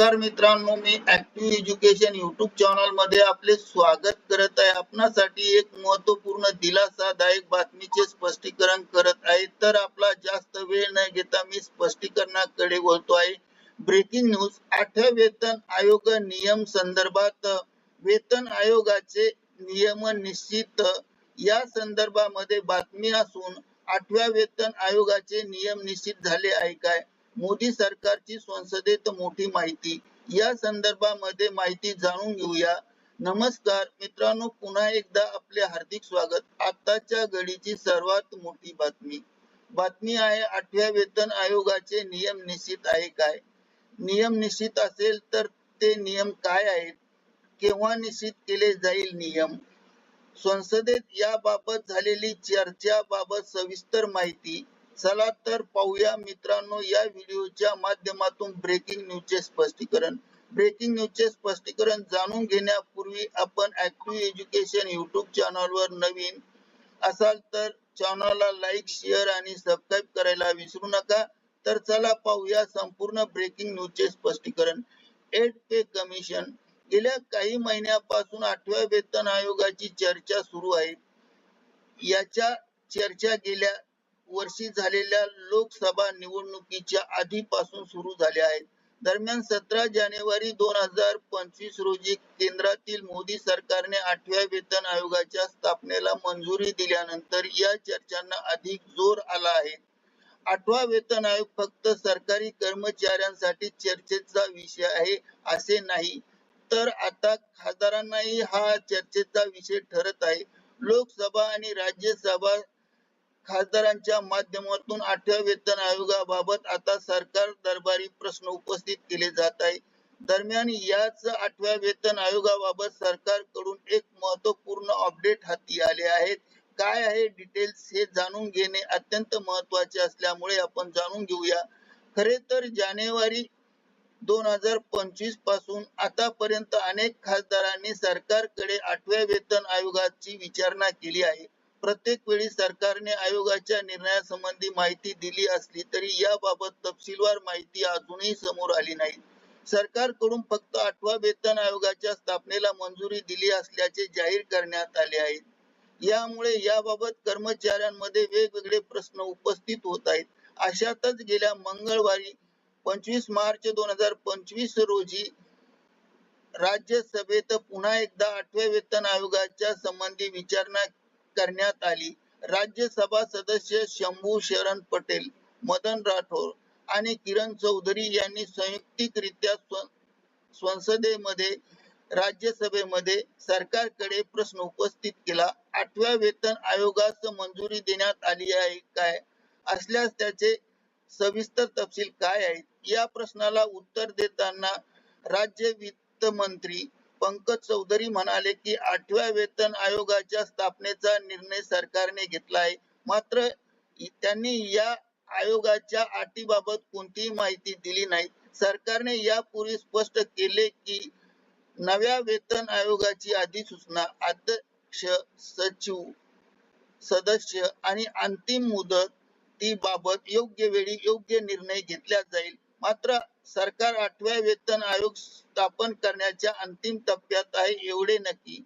नमस्कार मित्रांनो मी ऍक्टिव्ह एज्युकेशन युट्यूब चॅनलमध्ये आपले स्वागत करत आहे. आपणासाठी एक महत्त्वपूर्ण दिलासादायक बातमीचे स्पष्टीकरण करत आहे. तर आपला जास्त वेळ न घेता मी स्पष्टीकरणाकडे बोलतो आहे. ब्रेकिंग न्यूज आठव्या वेतन आयोग नियम संदर्भात वेतन आयोगाचे नियम निश्चित. या संदर्भामध्ये बातमी असून आठव्या वेतन आयोगाचे नियम निश्चित झाले आहे काय? मोदी सरकारची संसदेत मोठी माहिती. या संदर्भामध्ये माहिती जाणून घेऊया. नमस्कार मित्रांनो पुन्हा एकदा आपले हार्दिक स्वागत. आताच्या घडीची सर्वात मोठी बातमी. बातमी आहे आठव्या वेतन आयोगाचे नियम निश्चित आहे काय? नियम निश्चित असेल तर ते नियम काय आहेत? केव्हा निश्चित केले जाईल नियम? संसदेत याबाबत झालेली चर्चा बाबत सविस्तर माहिती चला तर पाहूया मित्रांनो या व्हिडिओच्या माध्यमातून ब्रेकिंग न्यूजचे स्पष्टीकरण. ब्रेकिंग न्यूजचे स्पष्टीकरण जाणून घेण्यापूर्वी आपण ऍक्टिव्ह एज्युकेशन युट्यूब चॅनलवर नवीन असाल तर चॅनलला लाईक शेअर आणि सबस्क्राईब करायला विसरू नका. तर चला पाहूया संपूर्ण ब्रेकिंग न्यूजचे स्पष्टीकरण. एड पे कमिशन गेल्या काही महिन्यापासून आठव्या वेतन आयोगाची चर्चा सुरू आहे. याच्या चर्चा गेल्या वर्षी झालेल्या लोकसभा निवडणुकीच्या आधीपासून सुरू झाल्या आहेत. दरम्यान सतरा जानेवारी दोन हजार पंचवीस रोजी केंद्रातील मोदी सरकारने आठव्या वेतन आयोगाच्या स्थापनेला मंजुरी दिल्यानंतर या चर्चांना अधिक जोर आला आहे. आठवा वेतन आयोग फक्त सरकारी कर्मचाऱ्यांसाठी चर्चेचा विषय आहे असे नाही तर आता खासदारांनाही हा चर्चेचा विषय ठरत आहे. लोकसभा आणि राज्यसभा खासदारांच्या माध्यमातून आठव्या वेतन आयोगाबाबत आता सरकार दरबारी प्रश्न उपस्थित केले जात आहे. दरम्यान याच आठव्या वेतन आयोगाबाबत सरकारकडून एक महत्त्वपूर्ण अपडेट हाती आले आहेत. काय आहे डिटेल्स हे जाणून घेणे अत्यंत महत्त्वाचे असल्यामुळे आपण जाणून घेऊया. खरे तर जानेवारी दोन हजार पंचवीसपासून आतापर्यंत अनेक खासदारांनी सरकारकडे आठव्या वेतन आयोगाची विचारणा केली आहे. प्रत्येक वेळी सरकारने आयोगाच्या निर्णयासंबंधी माहिती दिली असली तरी याबाबत तपशीलवार माहिती अजूनही समोर आली नाही. सरकारकडून फक्त आठवा वेतन आयोगाच्या स्थापनेला मंजुरी दिली असल्याचे जाहीर करण्यात आले आहे यामुळे याबाबत कर्मचाऱ्यांमध्ये वेगवेगळे प्रश्न उपस्थित होत आहेत. अशातच गेल्या मंगळवारी पंचवीस मार्च दोन हजार पंचवीस रोजी राज्यसभेत पुन्हा एकदा आठव्या वेतन आयोगाच्या संबंधी विचारणा करण्यात आली. राज्यसभा सदस्य शंभू शरण पटेल मदन राठोड आणि किरण चौधरी यांनी संयुक्तिकरित्या संसदेमध्ये राज्यसभेमध्ये सरकारकडे प्रश्न उपस्थित केला. आठव्या वेतन आयोगास मंजुरी देण्यात आली आहे काय? असल्यास त्याचे सविस्तर तपशील काय आहेत? या प्रश्नाला उत्तर देताना राज्य वित्त मंत्री पंकज चौधरी म्हणाले की आठव्या वेतन आयोगाच्या स्थापनेचा निर्णय सरकारने घेतला आहे मात्र त्यांनी या आयोगाच्या अटीबाबत कोणतीही माहिती दिली नाही. सरकारने यापूर्वी स्पष्ट केले की नव्या वेतन आयोगाची अधिसूचना अध्यक्ष सचिव सदस्य आणि अंतिम मुदत ती बाबत योग्य वेळी योग्य निर्णय घेतला जाईल. मात्र सरकार आठव्या वेतन आयोग स्थापन करण्याच्या अंतिम टप्प्यात आहे एवढे नक्की.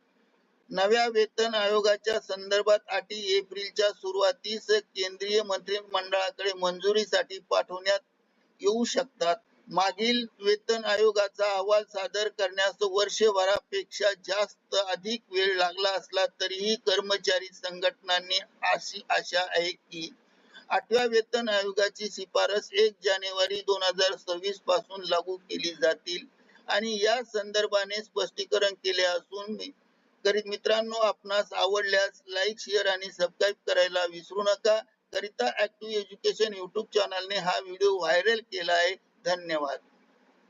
नव्या वेतन आयोगाच्या संदर्भात अटी एप्रिलच्या सुरुवातीस केंद्रीय मंत्रिमंडळाकडे मंजुरीसाठी पाठवण्यात येऊ शकतात. मागील वेतन आयोगाचा अहवाल सादर करण्यास वर्षभरापेक्षा जास्त अधिक वेळ लागला असला तरीही कर्मचारी संघटनांनी अशी आशा आहे की आठव्या वेतन आयोगाची शिफारस एक जानेवारी दोन हजार सव्वीसपासून लागू केली जातील. आणि या संदर्भाने स्पष्टीकरण केले असून करीत मित्रांनो आपणास आवडल्यास लाईक शेअर आणि सबस्क्राईब करायला विसरू नका. करिता ऍक्टिव्ह एज्युकेशन युट्यूब चॅनलने हा व्हिडिओ व्हायरल केला आहे. धन्यवाद.